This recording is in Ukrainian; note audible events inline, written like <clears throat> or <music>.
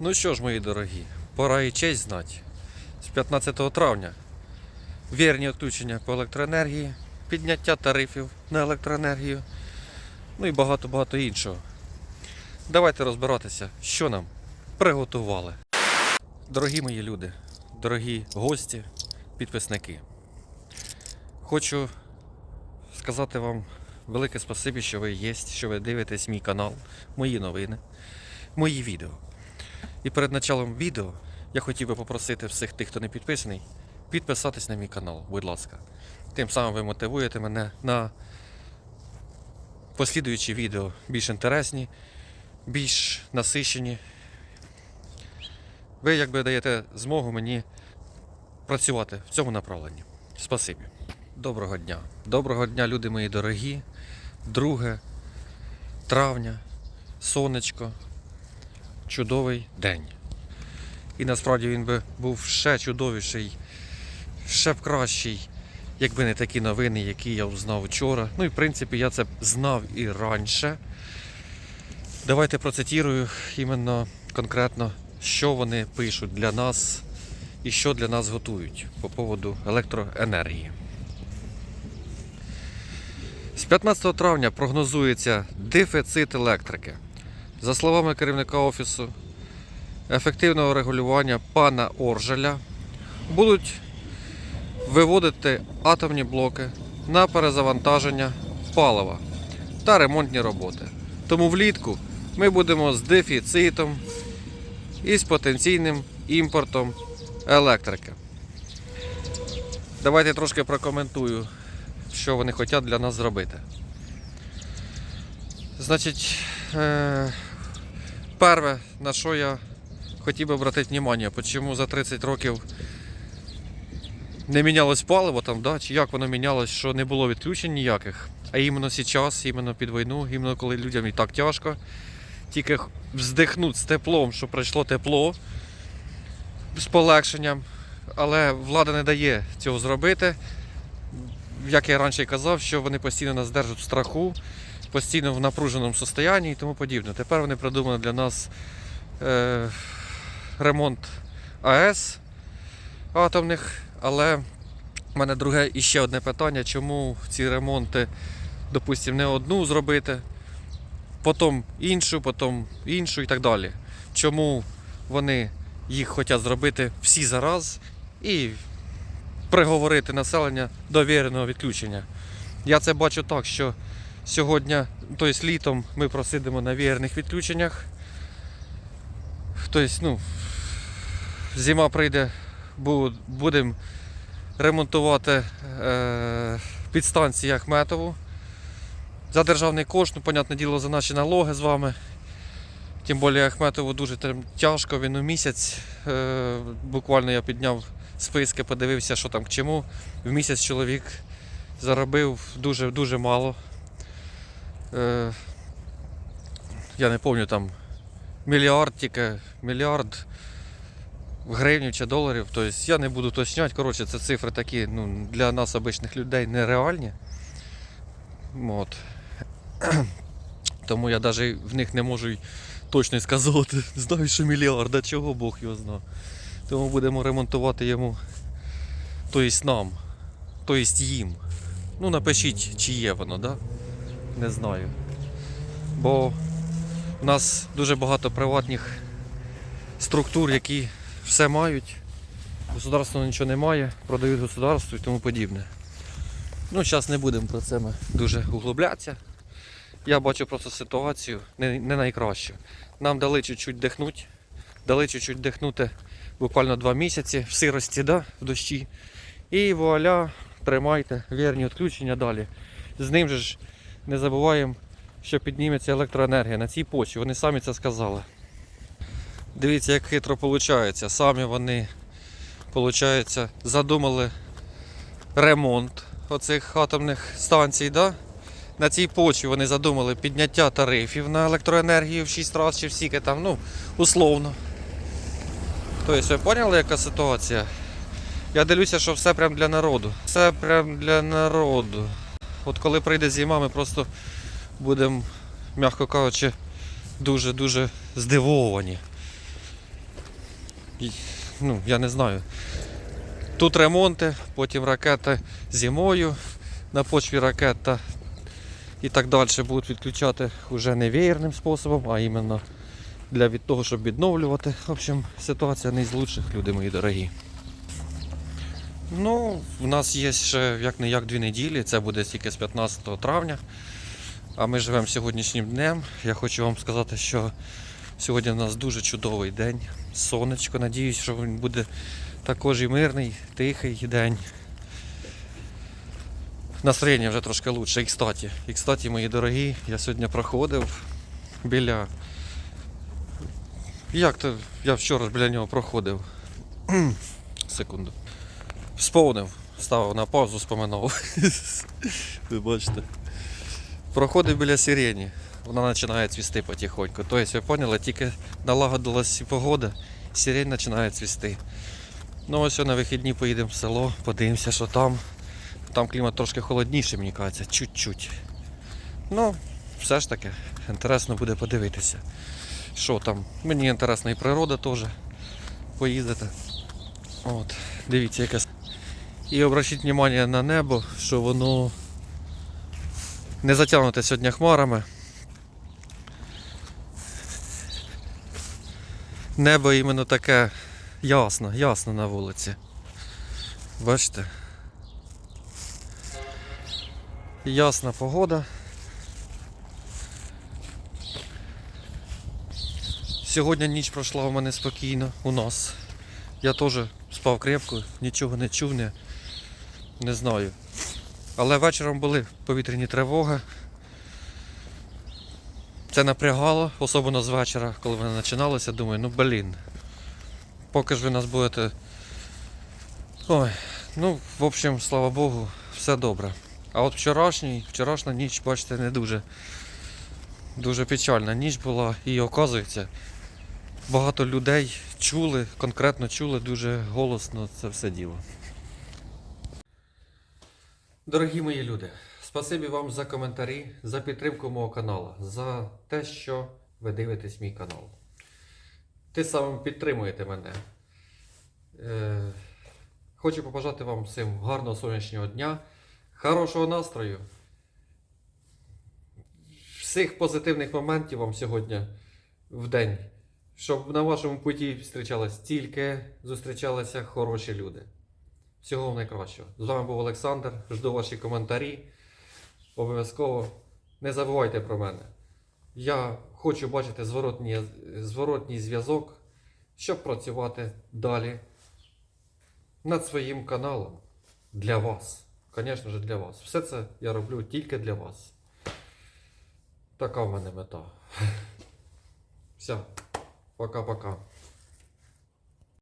Ну що ж, мої дорогі, пора і честь знати. З 15 травня вірні відключення по електроенергії, підняття тарифів на електроенергію, ну і багато-багато іншого. Давайте розбиратися, що нам приготували. Дорогі мої люди, дорогі гості, підписники. Хочу сказати вам велике спасибі, що ви є, що ви дивитесь мій канал, мої новини, мої відео. І перед началом відео я хотів би попросити всіх тих, хто не підписаний, підписатись на мій канал, будь ласка. Тим самим ви мотивуєте мене на послідуючі відео більш інтересні, більш насичені. Ви якби даєте змогу мені працювати в цьому направленні. Спасибі. Доброго дня. Доброго дня, люди мої дорогі. 2 травня, сонечко, чудовий день. І насправді він би був ще чудовіший, ще б кращий, якби не такі новини, які я узнав вчора. Ну і в принципі я це знав і раніше. Давайте процитірую іменно конкретно, що вони пишуть для нас і що для нас готують по поводу електроенергії. З 15 травня прогнозується дефіцит електрики. За словами керівника офісу ефективного регулювання пана Оржеля, будуть виводити атомні блоки на перезавантаження палива та ремонтні роботи. Тому влітку ми будемо з дефіцитом і з потенційним імпортом електрики. Давайте трошки прокоментую, що вони хочуть для нас зробити. Значить, е- перше, на що я хотів би обратити увагу, чому за 30 років не мінялось паливо там, да? чи як воно мінялось, що не було відключень ніяких. А іменно зараз, іменно під війну, іменно коли людям і так тяжко, тільки вздихнути з теплом, що пройшло тепло з полегшенням, але влада не дає цього зробити. Як я раніше казав, що вони постійно нас держать в страху, постійно в напруженому стані і тому подібне. Тепер вони придумали для нас е, ремонт АЕС атомних, але в мене друге і ще одне питання, чому ці ремонти, допустимо, не одну зробити, потім іншу, потім іншу і так далі. Чому вони їх хочуть зробити всі зараз і приговорити населення до віреного відключення. Я це бачу так, що сьогодні, тобто літом, ми просидимо на вірених відключеннях. Тобто, ну, зима прийде, будемо ремонтувати е, підстанції Ахметову. За державний кошт, ну, понятне діло, за наші налоги з вами. Тим більше Ахметову дуже тяжко, він у місяць. Е, буквально я підняв списки, подивився, що там к чому. В місяць чоловік заробив дуже, дуже мало. Е, я не пам'ятаю там мільярд тільки, мільярд гривень чи доларів. Тобто я не буду уточняти. Коротше, це цифри такі ну, для нас, обичних людей, нереальні. От. Тому я навіть в них не можу точно сказати. <laughs> Знаю, що мільярд, а чого Бог його знає. Тому будемо ремонтувати йому, тобто нам, тобто їм. Ну напишіть, чи є воно, да? Не знаю. Бо в нас дуже багато приватних структур, які все мають. Государство нічого не має, продають государству і тому подібне. Ну, зараз не будемо про це ми дуже углублятися. Я бачу просто ситуацію не, не найкращу. Нам дали чуть-чуть дихнути, дали чуть-чуть дихнути буквально два місяці в сирості, да, в дощі. І вуаля, тримайте, вірні відключення далі. З ним же ж не забуваємо, що підніметься електроенергія на цій почві. Вони самі це сказали. Дивіться, як хитро виходить. Самі вони виходить, задумали ремонт оцих атомних станцій. Да? На цій почві вони задумали підняття тарифів на електроенергію в 6 разів чи в скільки там, ну, условно. Тобто, ви поняли, яка ситуація? Я дивлюся, що все прям для народу. Все прям для народу. От коли прийде зима, ми просто будемо, м'яко кажучи, дуже-дуже здивовані. І, Ну, я не знаю. Тут ремонти, потім ракети зимою на почві ракет та і так далі будуть відключати вже не веєрним способом, а іменно для від того, щоб відновлювати. В общем, ситуація не з лучших, люди мої дорогі. Ну, в нас є ще як не як дві неділі, це буде тільки з 15 травня. А ми живемо сьогоднішнім днем. Я хочу вам сказати, що сьогодні у нас дуже чудовий день. Сонечко, надіюсь, що він буде також і мирний, тихий день. Настроєння вже трошки лучше. І кстати, і кстати, мої дорогі, я сьогодні проходив біля. Як то я вчора біля нього проходив. <clears throat> Секунду. Сповнив, ставив на паузу, споминав. Ви бачите. Проходив біля сирені. Вона починає цвісти потихоньку. Тобто, ви поняли, тільки налагодилась погода, сирень починає цвісти. Ну ось на вихідні поїдемо в село, подивимося, що там. Там клімат трошки холодніший, мені кажеться, чуть-чуть. Ну, все ж таки, інтересно буде подивитися. Що там? Мені інтересна і природа теж. Поїздити. От, дивіться, якась. І обращіть увагу на небо, що воно не затягнуте сьогодні хмарами. Небо іменно таке ясно, ясно на вулиці. Бачите? Ясна погода. Сьогодні ніч пройшла у мене спокійно у нас. Я теж спав крепко, нічого не чув, не, не знаю. Але вечором були повітряні тривоги. Це напрягало, особливо з вечора, коли вони починалися, думаю, ну блін. Поки ж ви нас будете. Ой, ну, в общем, слава Богу, все добре. А от вчорашній, вчорашня ніч, бачите, не дуже. Дуже печальна ніч була і оказується, багато людей чули, конкретно чули дуже голосно це все діло. Дорогі мої люди, спасибі вам за коментарі, за підтримку мого каналу, за те, що ви дивитесь мій канал. Ти самим підтримуєте мене. Е, хочу побажати вам всім гарного сонячного дня, хорошого настрою. Всіх позитивних моментів вам сьогодні в день. Щоб на вашому путі зустрічались тільки зустрічалися хороші люди. Всього найкращого. З вами був Олександр. Жду ваші коментарі. Обов'язково не забувайте про мене. Я хочу бачити зворотній, зворотній зв'язок, щоб працювати далі над своїм каналом для вас. Звісно ж, для вас. Все це я роблю тільки для вас. Така в мене мета. <laughs> Все. Пока-пока.